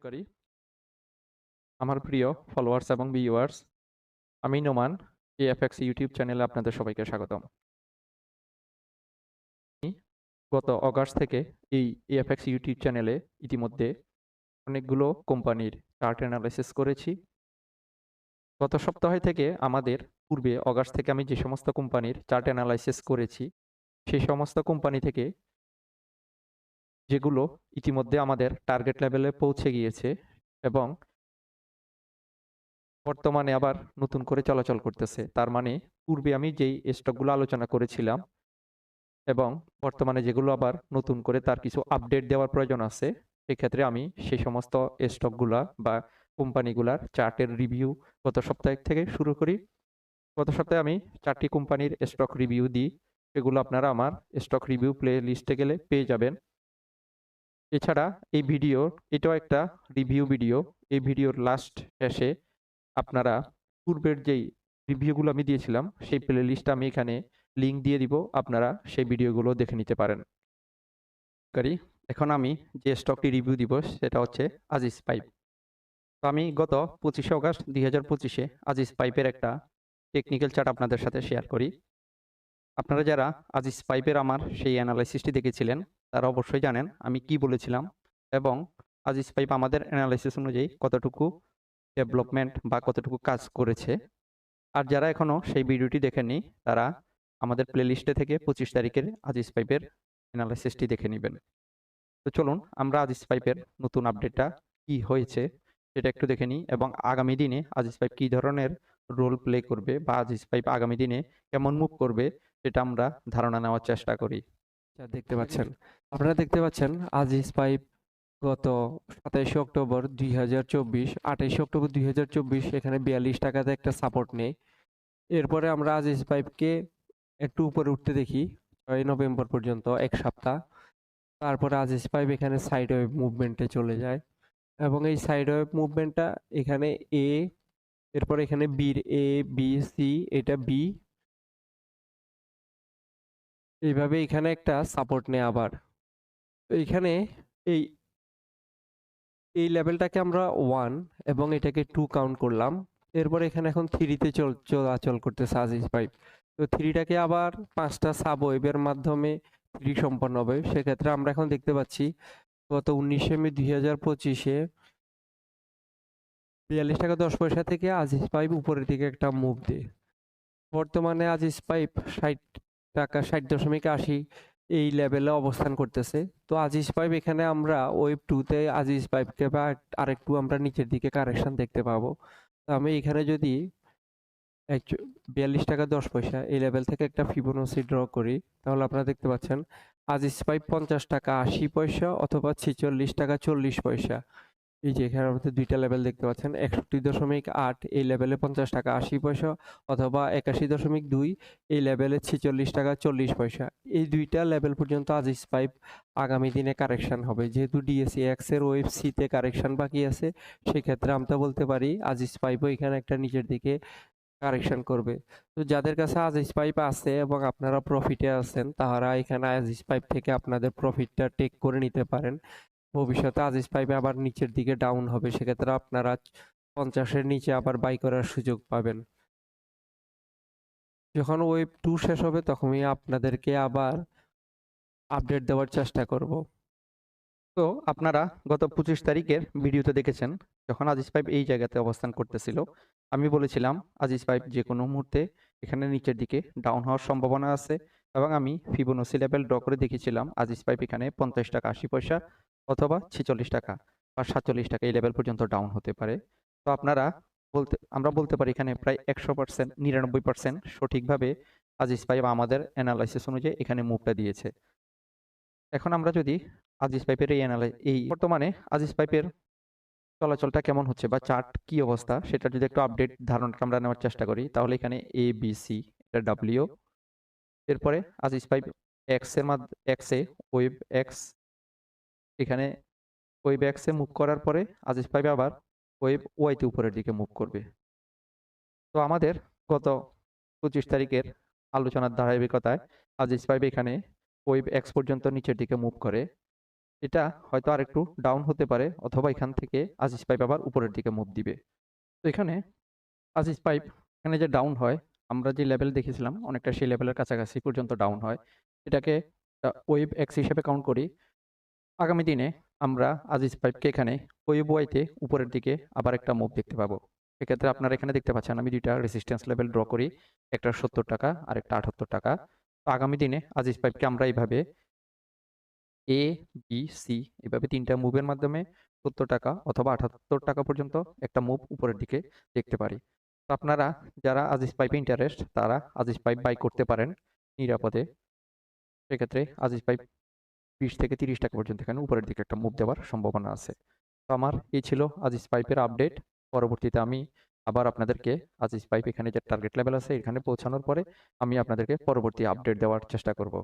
বিনিয়োগকারী আমার প্রিয় ফলোয়ার্স এবং ভিউয়ার্স আমি নোমান এএফএক্স ইউটিউব চ্যানেলে আপনাদের সবাইকে স্বাগতম। গত অগাস্ট থেকে এই এএফএক্স ইউটিউব চ্যানেলে ইতিমধ্যে অনেকগুলো কোম্পানির চার্ট অ্যানালাইসিস করেছি। গত সপ্তাহে থেকে আমাদের পূর্বে অগাস্ট থেকে আমি যে সমস্ত কোম্পানির চার্ট অ্যানালাইসিস করেছি সেই সমস্ত কোম্পানি থেকে যেগুলো ইতিমধ্যে আমাদের টার্গেট লেভেলে পৌঁছে গিয়েছে এবং বর্তমানে আবার নতুন করে চলাচল করতেছে। তার মানে পূর্বে আমি যেই স্টকগুলো আলোচনা করেছিলাম এবং বর্তমানে যেগুলো আবার নতুন করে তার কিছু আপডেট দেওয়ার প্রয়োজন আছে সেক্ষেত্রে আমি সেই সমস্ত স্টকগুলা বা কোম্পানিগুলার চার্টের রিভিউ গত সপ্তাহ থেকে শুরু করি। গত সপ্তাহে আমি চারটি কোম্পানির স্টক রিভিউ দিই। সেগুলো আপনারা আমার স্টক রিভিউ প্লে লিস্টে গেলে পেয়ে যাবেন। এছাড়া এই ভিডিও এটাও একটা রিভিউ ভিডিও এই ভিডিওর লাস্ট শেষে আপনারা পূর্বের যেই রিভিউগুলো আমি দিয়েছিলাম, সেই প্লে লিস্টটা আমি এখানে লিঙ্ক দিয়ে দিব, আপনারা সেই ভিডিওগুলো দেখে নিতে পারেন। করি এখন আমি যে স্টকটি রিভিউ দিব, সেটা হচ্ছে আজিজ পাইপ তো আমি গত পঁচিশে অগাস্ট দুই হাজার পঁচিশে আজিজ পাইপের একটা টেকনিক্যাল চার্ট আপনাদের সাথে শেয়ার করি। আপনারা যারা আজিজ পাইপের আমার সেই অ্যানালাইসিসটি দেখেছিলেন তারা অবশ্যই জানেন আমি কি বলেছিলাম এবং আজিজ পাইপ আমাদের অ্যানালাইসিস অনুযায়ী কতটুকু ডেভেলপমেন্ট বা কতটুকু কাজ করেছে। আর যারা এখনও সেই ভিডিওটি দেখেননি, তারা আমাদের প্লেলিস্টে থেকে পঁচিশ তারিখের আজিজ পাইপের অ্যানালাইসিসটি দেখে নেবেন। তো চলুন আমরা আজিজ পাইপের নতুন আপডেটটা কি হয়েছে সেটা একটু দেখে নিই এবং আগামী দিনে আজিজ পাইপ কী ধরনের রোল প্লে করবে বা আজিজ পাইপ আগামী দিনে কেমন মুভ করবে সেটা আমরা ধারণা নেওয়ার চেষ্টা করি। যা দেখতে পাচ্ছেন। আপনারা দেখতে পাচ্ছেন, আজিজ পাইপ গত সাতাইশে অক্টোবর দুই হাজার চব্বিশ, আঠাইশে অক্টোবর দুই হাজার চব্বিশ, এখানে বিয়াল্লিশ টাকাতে একটা সাপোর্ট নেই। এরপরে আমরা আজিজ পাইপকে একটু উপরে উঠতে দেখি, ছয় নভেম্বর পর্যন্ত, এক সপ্তাহ। তারপরে আজিজ পাইপ এখানে সাইড ওয়েভ মুভমেন্টে চলে যায় এবং এই সাইড ওয়েভ মুভমেন্টটা এখানে এ এরপর এখানে বির এ বি সি এটা বি এইভাবে এখানে একটা সাপোর্ট নেই আবার। তো এখানে এই এই লেভেলটাকে আমরা ওয়ান এবং এটাকে টু কাউন্ট করলাম। এরপর এখানে এখন থ্রিতে চল, চলাচল করতেছে আজিজ পাইপ তো থ্রিটাকে আবার পাঁচটা সাব ওয়েবের মাধ্যমে থ্রি সম্পন্ন হবে। সেক্ষেত্রে আমরা এখন দেখতে পাচ্ছি গত উনিশে মে দুই হাজার পঁচিশে বিয়াল্লিশ টাকা দশ পয়সা থেকে আজিজ পাইপ উপরের দিকে একটা মুভ দেয়। বর্তমানে আজিজ পাইপ ষাট টাকা, ষাট দশমিক আশি এই লেভেলে অবস্থান করতেছে। তো আজিজ পাইপ এখানে আমরা ওয়েব টুতে আজিজ পাইপকে বা আরেকটু আমরা নিচের দিকে কারেকশন দেখতে পাবো। তো আমি এখানে যদি বিয়াল্লিশ টাকা দশ পয়সা এই লেভেল থেকে একটা ফিবোনাসি ড্র করি, তাহলে আপনারা দেখতে পাচ্ছেন আজিজ পাইপ পঞ্চাশ টাকা আশি পয়সা অথবা ছেচল্লিশ টাকা চল্লিশ পয়সা। এই যে এখানে আমাদের দুইটা লেভেল দেখতে পাচ্ছেন, একষট্টি দশমিক আট, এই লেভেলে পঞ্চাশ টাকা আশি পয়সা অথবা একাশি দশমিক দুই, এই লেভেলে ছেচল্লিশ টাকা চল্লিশ পয়সা। এই দুইটা লেভেল পর্যন্ত আজিজ পাইপ আগামী দিনে কারেকশন হবে। যেহেতু ডিএসি এক্সের ওয়েব সিতে কারেকশন বাকি আছে, সেক্ষেত্রে আমরা বলতে পারি আজিজ পাইপও এখানে একটা নিচের দিকে কারেকশন করবে। তো যাদের কাছে আজিজ পাইপ আছে এবং আপনারা প্রফিটে আছেন, তারা এখানে আজিজ পাইপ থেকে আপনাদের প্রফিটটা টেক করে নিতে পারেন। ভবিষ্যতে আজিজ পাইপে আবার নিচের দিকে ডাউন হবে, সেক্ষেত্রে আপনারা পঞ্চাশের নিচে আবার বাই করার সুযোগ পাবেন। যখন ওয়েব টু শেষ হবে, তখনই আপনাদেরকে আবার আপডেট দেওয়ার চেষ্টা করব। তো আপনারা গত পঁচিশ তারিখের ভিডিওতে দেখেছেন, যখন আজিজ পাইপ এই জায়গাতে অবস্থান করতেছিল, আমি বলেছিলাম আজিজ পাইপ যে কোনো মুহূর্তে এখানে নিচের দিকে ডাউন হওয়ার সম্ভাবনা আছে এবং আমি ফিবোনাসি লেভেল ড্র করে দেখেছিলাম আজিজ পাইপ এখানে পঞ্চাশ টাকা আশি পয়সা অথবা ছেচল্লিশ টাকা বা সাতচল্লিশ টাকা এই লেভেল পর্যন্ত ডাউন হতে পারে। তো আপনারা বলতে, আমরা বলতে পারি এখানে প্রায় একশো পার্সেন্ট নিরানব্বই পার্সেন্ট সঠিকভাবে আজিজ পাইপ আমাদের অ্যানালাইসিস অনুযায়ী এখানে মুভটা দিয়েছে। এখন আমরা যদি আজিজ পাইপের এই অ্যানালাই এই বর্তমানে আজিজ পাইপের চলাচলটা কেমন হচ্ছে বা চার্ট কি অবস্থা সেটা যদি একটু আপডেট ধারণাটা আমরা নেওয়ার চেষ্টা করি, তাহলে এখানে এ বি সি এটা ডাব্লিউ এরপরে আজিজ পাইপ এক্সের মাধ্যমে এক্সে ওয়েব এক্স এখানে ওয়েব এক্সে মুভ করার পরে আজিজ পাইপ আবার ওয়েব ওয়াইতে উপরের দিকে মুভ করবে। তো আমাদের গত পঁচিশ তারিখের আলোচনার ধারাবাহিকতায় আজিজ পাইপ এখানে ওয়েব এক্স পর্যন্ত নিচের দিকে মুভ করে। এটা হয়তো আরেকটু ডাউন হতে পারে অথবা এখান থেকে আজিজ পাইপ আবার উপরের দিকে মুভ দিবে। তো এখানে আজিজ পাইপ এখানে যে ডাউন হয়, আমরা যে লেভেল দেখেছিলাম, অনেকটা সেই লেভেলের কাছাকাছি পর্যন্ত ডাউন হয়। এটাকে ওয়েব এক্স হিসেবে কাউন্ট করি। আগামী দিনে আমরা আজিজ পাইপকে এখানে ওয়েব ওয়াইতে উপরের দিকে আবার একটা মুভ দেখতে পাবো। এক্ষেত্রে আপনারা এখানে দেখতে পাচ্ছেন, আমি দুইটা রেসিস্ট্যান্স লেভেল ড্র করি, একটা সত্তর টাকা আর একটা আটাত্তর টাকা। তো আগামী দিনে আজিজ পাইপকে আমরা এইভাবে এ বি সি এভাবে তিনটা মুভের মাধ্যমে সত্তর টাকা অথবা আটাত্তর টাকা পর্যন্ত একটা মুভ উপরের দিকে দেখতে পারি। তো আপনারা যারা আজিজ পাইপে ইন্টারেস্ট তারা আজিজ পাইপ বাই করতে পারেন নিরাপদে। সেক্ষেত্রে আজিজ পাইপ বিশ থেকে তিরিশ টাকা পর্যন্ত এখানে উপরের দিকে একটা মুভ দেওয়ার সম্ভাবনা আছে। তো আমার এই ছিল আজিজ পাইপের আপডেট পরবর্তীতে আমি আবার আপনাদেরকে আজিজ পাইপ এখানে যে টার্গেট লেভেল আছে, এখানে পৌঁছানোর পরে আমি আপনাদেরকে পরবর্তী আপডেট দেওয়ার চেষ্টা করব।